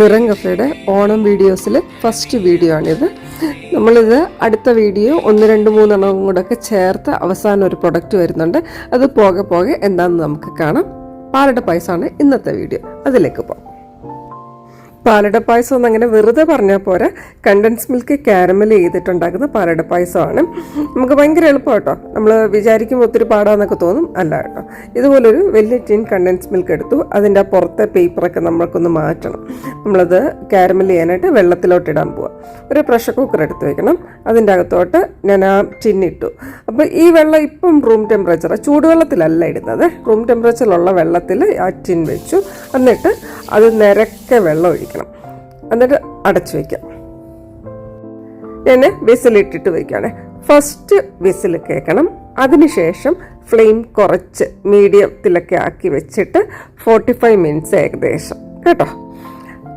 നിറം കഫയുടെ ഓണം വീഡിയോസിൽ first video ആണിത്. നമ്മളിത് അടുത്ത വീഡിയോ ഒന്ന് രണ്ട് മൂന്നെണ്ണവും കൂടെ ഒക്കെ ചേർത്ത് അവസാനം ഒരു പ്രൊഡക്റ്റ് വരുന്നുണ്ട്. അത് പോകെ പോകെ എന്താണെന്ന് നമുക്ക് കാണാം. പാലട പായസമാണ് ഇന്നത്തെ വീഡിയോ അതിലേക്ക് പോകാം. പാലട പായസം എന്ന് അങ്ങനെ വെറുതെ പറഞ്ഞാൽ പോരാ. കണ്ടൻസ് മിൽക്ക് കാരമൽ ചെയ്തിട്ടുണ്ടാക്കുന്ന പാലട പായസമാണ്. നമുക്ക് ഭയങ്കര എളുപ്പം കേട്ടോ നമ്മൾ വിചാരിക്കുമ്പോൾ ഒത്തിരി പാടാന്നൊക്കെ തോന്നും. അല്ല കേട്ടോ. ഇതുപോലൊരു വലിയ ടീൻ കണ്ടൻസ് മിൽക്ക് എടുത്തു. അതിന്റെ പുറത്തെ പേപ്പറൊക്കെ നമ്മൾക്കൊന്ന് മാറ്റണം. നമ്മളത് കാരമൽ ചെയ്യാനായിട്ട് വെള്ളത്തിലോട്ട് ഇടാൻ പോവാം. ഒരു പ്രഷർ കുക്കർ എടുത്ത് വെക്കണം. അതിന്റെ അകത്തോട്ട് ഞാൻ ആ ടിന്നിട്ടു അപ്പോൾ ഈ വെള്ളം ഇപ്പം റൂം ടെമ്പറേച്ചർ ചൂടുവെള്ളത്തിലല്ല ഇടുന്നത്. റൂം ടെമ്പറേച്ചറിലുള്ള വെള്ളത്തിൽ ആ ടിൻ വെച്ചു. എന്നിട്ട് അത് നിരക്കെ വെള്ളം ഒഴിക്കണം എന്നിട്ട് അടച്ചു വയ്ക്കാം. ഞാൻ വിസിലിട്ടിട്ട് വയ്ക്കുകയാണ് ഫസ്റ്റ് വിസിൽ കേൾക്കണം അതിനുശേഷം ഫ്ലെയിം കുറച്ച് മീഡിയത്തിലൊക്കെ ആക്കി വെച്ചിട്ട് ഫോർട്ടി ഫൈവ് മിനിറ്റ്സ് ഏകദേശം. കേട്ടോ?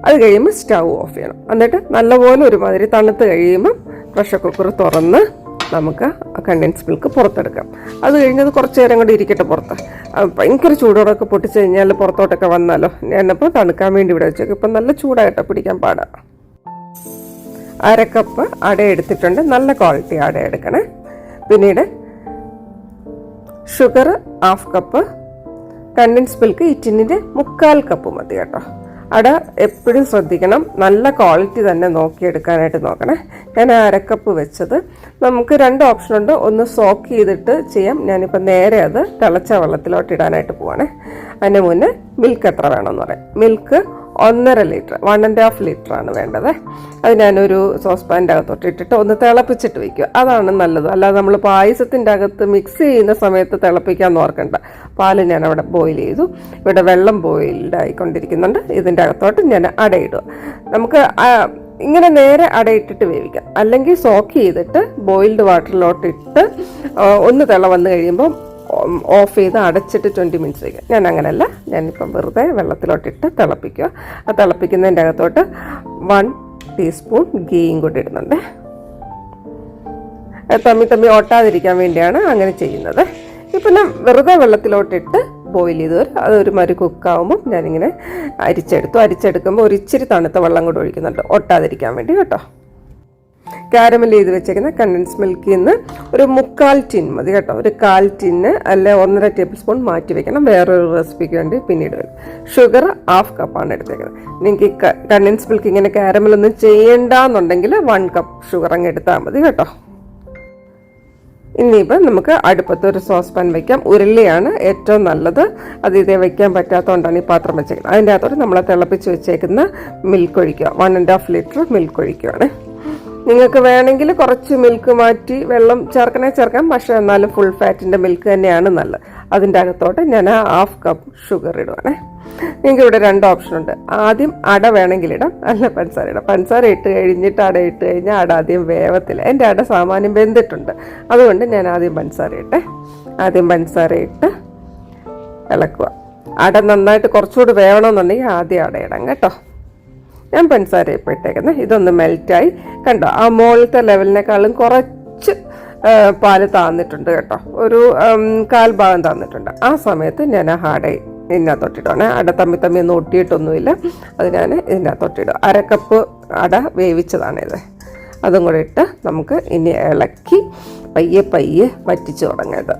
അത് കഴിയുമ്പോൾ സ്റ്റൗ ഓഫ് ചെയ്യണം. എന്നിട്ട് നല്ലപോലെ ഒരുമാതിരി തണുത്ത് കഴിയുമ്പോൾ പ്രഷർ കുക്കർ തുറന്ന് നമുക്ക് കണ്ടൻസ് മിൽക്ക് പുറത്തെടുക്കാം. അത് കഴിഞ്ഞത് കുറച്ച് നേരം കൂടി ഇരിക്കട്ടെ പുറത്ത്. ഭയങ്കര ചൂടോടൊക്കെ പൊട്ടിച്ച് കഴിഞ്ഞാൽ പുറത്തോട്ടൊക്കെ വന്നാലോ? ഞാനപ്പോൾ തണുക്കാൻ വേണ്ടി ഇവിടെ വെച്ചേക്കും. ഇപ്പം നല്ല ചൂടായിട്ടോ പിടിക്കാൻ പാടാണ് അര കപ്പ് അട എടുത്തിട്ടുണ്ട്. നല്ല ക്വാളിറ്റി അട എടുക്കണേ. പിന്നീട് sugar half cup condensed milk ഈ ടിന്നിന്റെ മുക്കാൽ കപ്പ് മതി കേട്ടോ. അട എപ്പോഴും ശ്രദ്ധിക്കണം. നല്ല ക്വാളിറ്റി തന്നെ നോക്കിയെടുക്കാനായിട്ട് നോക്കണേ. ഞാൻ അരക്കപ്പ് വെച്ചത്. നമുക്ക് രണ്ട് ഓപ്ഷൻ ഉണ്ട്. ഒന്ന് സോക്ക് ചെയ്തിട്ട് ചെയ്യാം. ഞാനിപ്പോൾ നേരെ അത് തിളച്ച വെള്ളത്തിലോട്ട് ഇടാനായിട്ട് പോവാണേ. അതിന് മുന്നേ മിൽക്ക് എത്ര വേണമെന്ന് പറയാം. മിൽക്ക് ഒന്നര litre one and half litre ആണ് വേണ്ടത്. അത് ഞാനൊരു സോസ് പാന്റെ അകത്തോട്ട് ഇട്ടിട്ട് ഒന്ന് തിളപ്പിച്ചിട്ട് വയ്ക്കുക അതാണ് നല്ലത്. അല്ലാതെ നമ്മൾ പായസത്തിന്റെ അകത്ത് മിക്സ് ചെയ്യുന്ന സമയത്ത് തിളപ്പിക്കാൻ ഓർക്കണ്ട. പാൽ ഞാൻ അവിടെ ബോയിൽ ചെയ്തു. ഇവിടെ വെള്ളം ബോയിൽഡ് ആയിക്കൊണ്ടിരിക്കുന്നുണ്ട്. ഇതിന്റെ അകത്തോട്ട് ഞാൻ അടയിടുക. നമുക്ക് ഇങ്ങനെ നേരെ അടയിട്ടിട്ട് വേവിക്കാം. അല്ലെങ്കിൽ സോക്ക് ചെയ്തിട്ട് ബോയിൽഡ് വാട്ടറിലോട്ട് ഇട്ട് ഒന്ന് തിള വന്നു കഴിയുമ്പോൾ ഓഫ് ചെയ്ത് അടച്ചിട്ട് ട്വന്റി മിനിറ്റ്സ് വയ്ക്കുക ഞാൻ അങ്ങനെയല്ല. ഞാനിപ്പം വെറുതെ വെള്ളത്തിലോട്ടിട്ട് തിളപ്പിക്കുക. ആ തിളപ്പിക്കുന്നതിന്റെ അകത്തോട്ട് വൺ ടീസ്പൂൺ ഗീയും കൂടി ഇടുന്നുണ്ട്. തമ്മി തമ്മി ഒട്ടാതിരിക്കാൻ വേണ്ടിയാണ് അങ്ങനെ ചെയ്യുന്നത്. ഇപ്പം ഞാൻ വെറുതെ വെള്ളത്തിലോട്ടിട്ട് ബോയിൽ ചെയ്ത് വരും അതൊരു മരു കുക്കാവുമ്പം ഞാനിങ്ങനെ അരിച്ചെടുത്തു. അരിച്ചെടുക്കുമ്പോൾ ഒരു ഇച്ചിരി തണുത്ത വെള്ളം കൂടി ഒഴിക്കുന്നുണ്ട്. ഒട്ടാതിരിക്കാൻ വേണ്ടി കേട്ടോ. കാരമൽ ചെയ്ത് വെച്ചേക്കുന്ന കണ്ടൻസ് മിൽക്കിൽ നിന്ന് ഒരു മുക്കാൽ ടിൻ മതി കേട്ടോ. ഒരു കാൽ ടിന്ന് അല്ലെ ഒന്നര ടേബിൾ സ്പൂൺ മാറ്റി വെക്കണം. വേറൊരു റെസിപ്പിക്ക് വേണ്ടി പിന്നീട് വരും. ഷുഗർ ഹാഫ് കപ്പാണ് എടുത്തേക്കുന്നത്. നിങ്ങൾക്ക് കണ്ടൻസ് മിൽക്ക് ഇങ്ങനെ കാരമൽ ഒന്നും ചെയ്യണ്ടെന്നുണ്ടെങ്കിൽ വൺ കപ്പ് ഷുഗർ അങ്ങ് എടുത്താൽ മതി കേട്ടോ. ഇനിയിപ്പോൾ നമുക്ക് അടുപ്പത്ത് ഒരു സോസ് പാൻ വയ്ക്കാം ഉരുളിയാണ് ഏറ്റവും നല്ലത്. അത് ഇതേ വയ്ക്കാൻ പറ്റാത്തതുകൊണ്ടാണ് ഈ പാത്രം വെച്ചേക്കുന്നത്. അതിന്റെ അകത്തോട്ട് നമ്മൾ തിളപ്പിച്ച് വെച്ചേക്കുന്ന മിൽക്ക് ഒഴിക്കുക. One and half litre milk ഒഴിക്കുകയാണ്. നിങ്ങൾക്ക് വേണമെങ്കിൽ കുറച്ച് മിൽക്ക് മാറ്റി വെള്ളം ചേർക്കണേ ചേർക്കാം. പക്ഷേ എന്നാലും ഫുൾ ഫാറ്റിന്റെ മിൽക്ക് തന്നെയാണ് നല്ലത്. അതിന്റെ അകത്തോട്ട് ഞാൻ ആ ഹാഫ് കപ്പ് ഷുഗർ ഇടുവാണേ. നിങ്ങൾക്ക് ഇവിടെ രണ്ട് ഓപ്ഷൻ ഉണ്ട്. ആദ്യം അട വേണമെങ്കിൽ ഇടാം. അല്ല പഞ്ചസാര ഇടാം. പഞ്ചസാര ഇട്ട് കഴിഞ്ഞിട്ട് അട ഇട്ട് കഴിഞ്ഞാൽ അട ആദ്യം വേവത്തില്ല. എന്റെ അട സാമാന്യം വെന്തിട്ടുണ്ട്. അതുകൊണ്ട് ഞാൻ ആദ്യം പഞ്ചസാര ഇട്ടെ. ആദ്യം പഞ്ചസാര ഇട്ട് ഇളക്കുക. അട നന്നായിട്ട് കുറച്ചുകൂടി വേവണമെന്നുണ്ടെങ്കിൽ ആദ്യം അട ഇടാം കേട്ടോ. ഞാൻ പഞ്ചസാര ഇപ്പം ഇട്ടേക്കുന്നത് ഇതൊന്ന് മെൽറ്റായി. കണ്ടോ ആ മുകളിലത്തെ ലെവലിനേക്കാളും കുറച്ച് പാൽ താന്നിട്ടുണ്ട് കേട്ടോ. ഒരു കാൽഭാഗം കാൽ ഭാഗം താന്നിട്ടുണ്ട്. ആ സമയത്ത് ഞാൻ ആ ഹാഡായി ഇതിനകത്തൊട്ടിട്ടാണ് അട തമ്മി തമ്മി ഒന്നും ഒട്ടിയിട്ടൊന്നുമില്ല. അത് ഞാൻ ഇതിനകത്തൊട്ടിടും അരക്കപ്പ് അട വേവിച്ചതാണിത്. അതും കൂടെ ഇട്ട് നമുക്ക് ഇനി ഇളക്കി പയ്യെ പയ്യെ വറ്റിച്ച് തുടങ്ങിയത്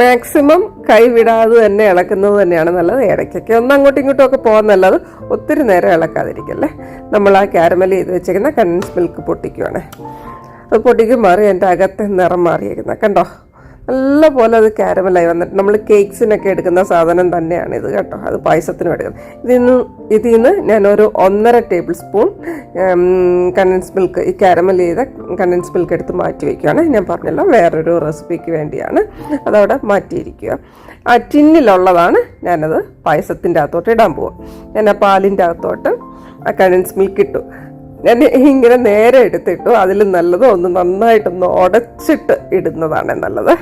മാക്സിമം കൈവിടാതെ തന്നെ ഇളക്കുന്നത് തന്നെയാണ് നല്ലത്. ഇടയ്ക്കൊക്കെ ഒന്ന് അങ്ങോട്ടും ഇങ്ങോട്ടും ഒക്കെ പോകാൻ നല്ലത്. ഒത്തിരി നേരം ഇളക്കാതിരിക്കല്ലേ നമ്മൾ ആ കാരമൽ ചെയ്ത് വെച്ചേക്കുന്ന കണ്ടൻസ് മിൽക്ക് പൊട്ടിക്കുവാണ്. അത് പൊട്ടിക്കും മാറി എന്റെ അകത്തെ നിറം മാറിയിരിക്കുന്നത് കണ്ടോ? നല്ല പോലെ അത് കാരമലായി വന്നിട്ട് നമ്മൾ കേക്ക്സിനൊക്കെ എടുക്കുന്ന സാധനം തന്നെയാണ് ഇത് കേട്ടോ. അത് പായസത്തിനും എടുക്കുന്നത് ഇതിൽ നിന്ന് ഇതിൽ നിന്ന് ഞാനൊരു ഒന്നര ടേബിൾ സ്പൂൺ കണ്ടൻസ് മിൽക്ക് ഈ കാരമൽ ചെയ്ത കണ്ടൻസ് മിൽക്ക് എടുത്ത് മാറ്റി വയ്ക്കുകയാണ് ഞാൻ പറഞ്ഞല്ലോ വേറൊരു റെസിപ്പിക്ക് വേണ്ടിയാണ് അതവിടെ മാറ്റിയിരിക്കുക. ആ ടിന്നിലുള്ളതാണ് ഞാനത് പായസത്തിന്റെ അകത്തോട്ട് ഇടാൻ പോവുക. ഞാൻ ആ പാലിന്റെ അകത്തോട്ട് ആ കണ്ടൻസ് മിൽക്ക് ഇട്ടു. ഞാൻ ഇങ്ങനെ നേരെ എടുത്തിട്ടു അതിൽ നല്ലത് ഒന്ന് നന്നായിട്ടൊന്ന് ഉടച്ചിട്ട് ഇടുന്നതാണ് നല്ലത്.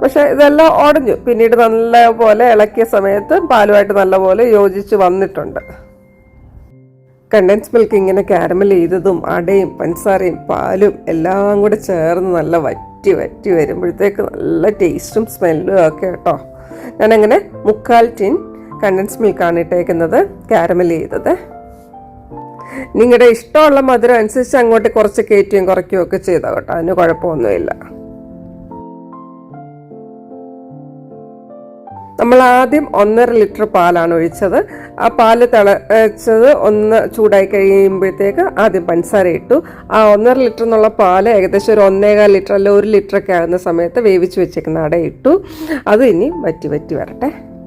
പക്ഷെ ഇതെല്ലാം ഉടഞ്ഞു പിന്നീട് നല്ല പോലെ ഇളക്കിയ സമയത്ത് പാലുമായിട്ട് നല്ലപോലെ യോജിച്ച് വന്നിട്ടുണ്ട്. കണ്ടൻസ് മിൽക്ക് ഇങ്ങനെ കാരമൽ ചെയ്തതും അടയും പഞ്ചസാരയും പാലും എല്ലാം കൂടെ ചേർന്ന് നല്ല വറ്റി വറ്റി വരുമ്പോഴത്തേക്ക് നല്ല ടേസ്റ്റും സ്മെല്ലും ഒക്കെ കേട്ടോ. ഞാനങ്ങനെ മുക്കാൽ ടിൻ കണ്ടൻസ് മിൽക്കാണ് ഇട്ടേക്കുന്നത് കാരമൽ ചെയ്തത്. നിങ്ങളുടെ ഇഷ്ടമുള്ള മധുരം അനുസരിച്ച് അങ്ങോട്ട് കുറച്ച് കയറ്റുകയും കുറയ്ക്കുകയും ഒക്കെ ചെയ്താൽ കേട്ടോ. അതിന് കുഴപ്പമൊന്നുമില്ല. നമ്മൾ ആദ്യം ഒന്നര ലിറ്റർ പാലാണ് ഒഴിച്ചത്. ആ പാൽ തിളച്ചത് ഒന്ന് ചൂടായി കഴിയുമ്പോഴത്തേക്ക് ആദ്യം പഞ്ചസാര ഇട്ടു. ആ ഒന്നര ലിറ്റർ എന്നുള്ള പാൽ ഏകദേശം ഒരു ഒന്നേകാൽ ലിറ്റർ അല്ല ഒരു ലിറ്റർ ഒക്കെ ആകുന്ന സമയത്ത് വേവിച്ച് വെച്ചേക്കുന്ന അട ഇട്ടു. അത് ഇനി വറ്റി വറ്റി വരട്ടെ.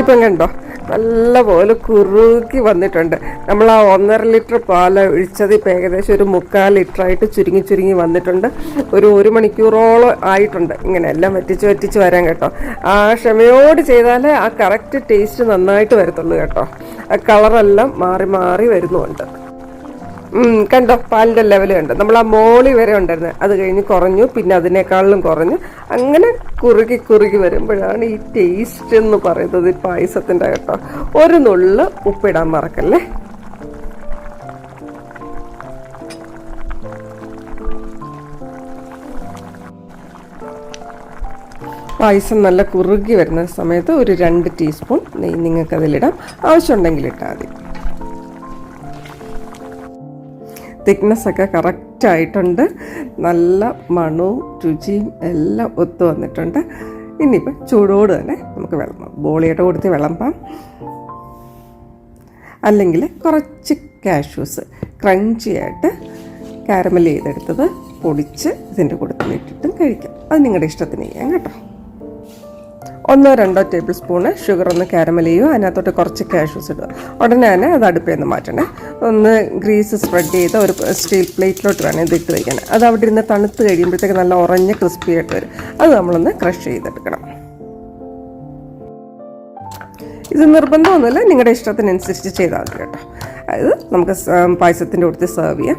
ഇപ്പം കണ്ടോ? നല്ലപോലെ കുറുക്കി വന്നിട്ടുണ്ട്. നമ്മൾ ആ ഒന്നര ലിറ്റർ പാൽ ഒഴിച്ചത് ഇപ്പം ഏകദേശം ഒരു മുക്കാൽ ലിറ്ററായിട്ട് ചുരുങ്ങി ചുരുങ്ങി വന്നിട്ടുണ്ട്. ഒരു ഒരു മണിക്കൂറോളം ആയിട്ടുണ്ട്. ഇങ്ങനെ എല്ലാം വറ്റിച്ച് വറ്റിച്ച് വരാൻ കേട്ടോ. ആ ക്ഷമയോട് ചെയ്താലേ ആ കറക്റ്റ് ടേസ്റ്റ് നന്നായിട്ട് വരത്തുള്ളൂ കേട്ടോ. കളറെല്ലാം മാറി മാറി വരുന്നുമുണ്ട് ഉം, കണ്ടോ? പാലിന്റെ ലെവൽ കണ്ടോ? നമ്മൾ ആ മോളി വരെ ഉണ്ടായിരുന്നു. അത് കഴിഞ്ഞ് കുറഞ്ഞു പിന്നെ അതിനേക്കാളിലും കുറഞ്ഞു. അങ്ങനെ കുറുകി കുറുകി വരുമ്പോഴാണ് ഈ ടേസ്റ്റ് എന്ന് പറയുന്നത് ഈ പായസത്തിന്റെ കേട്ടോ. ഒരു നുള്ള് ഉപ്പിടാൻ മറക്കല്ലേ? പായസം നല്ല കുറുകി വരുന്ന സമയത്ത് ഒരു രണ്ട് ടീസ്പൂൺ നെയ്യ് നിങ്ങൾക്ക് അതിലിടാം ആവശ്യമുണ്ടെങ്കിൽ ഇട്ടാൽ മതി. തിക്നെസ് ഒക്കെ കറക്റ്റായിട്ടുണ്ട് നല്ല മണവും രുചിയും എല്ലാം ഒത്തു വന്നിട്ടുണ്ട്. ഇനിയിപ്പോൾ ചൂടോട് തന്നെ നമുക്ക് വിളമ്പാം. ബോളിയുടെ കൊടുത്ത് വിളമ്പാം. അല്ലെങ്കിൽ കുറച്ച് കാഷ്യൂസ് ക്രഞ്ചി ആയിട്ട് കാരമൽ ചെയ്തെടുത്തത് പൊടിച്ച് ഇതിന്റെ കൂട്ടത്തിലിട്ടിട്ടും കഴിക്കാം. അത് നിങ്ങളുടെ ഇഷ്ടത്തിന് ചെയ്യാം കേട്ടോ. ഒന്നോ രണ്ടോ ടേബിൾ സ്പൂണ് ഷുഗർ ഒന്ന് കാരമൽ ചെയ്യുക. അതിനകത്തോട്ട് കുറച്ച് കാഷ്യൂസ് ഇടുക. ഉടനെ തന്നെ അത് അടുപ്പിൽ നിന്ന് മാറ്റണേ. ഒന്ന് ഗ്രീസ് സ്പ്രെഡ് ചെയ്ത് ഒരു സ്റ്റീൽ പ്ലേറ്റിലോട്ട് വേണം ഇത് ഇട്ട് വയ്ക്കാൻ അത് അവിടെ ഇരുന്ന് തണുത്ത് കഴിയുമ്പോഴത്തേക്ക് നല്ല ഉറഞ്ഞ് ക്രിസ്പി ആയിട്ട് വരും. അത് നമ്മളൊന്ന് ക്രഷ് ചെയ്തെടുക്കണം. ഇത് നിർബന്ധമൊന്നുമില്ല. നിങ്ങളുടെ ഇഷ്ടത്തിനനുസരിച്ച് ചെയ്താൽ മതി കേട്ടോ. അത് നമുക്ക് പായസത്തിന്റെ കൊടുത്ത് സെർവ് ചെയ്യാം.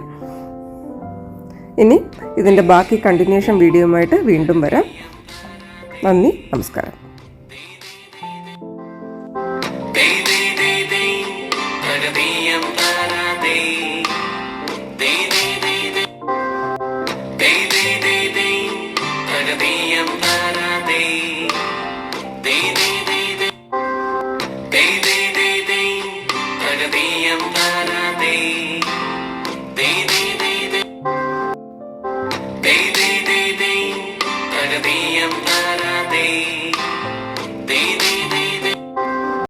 ഇനി ഇതിന്റെ ബാക്കി കണ്ടിന്യൂഷൻ വീഡിയോയുമായിട്ട് വീണ്ടും വരാം. നന്ദി നമസ്കാരം. Dei, dei,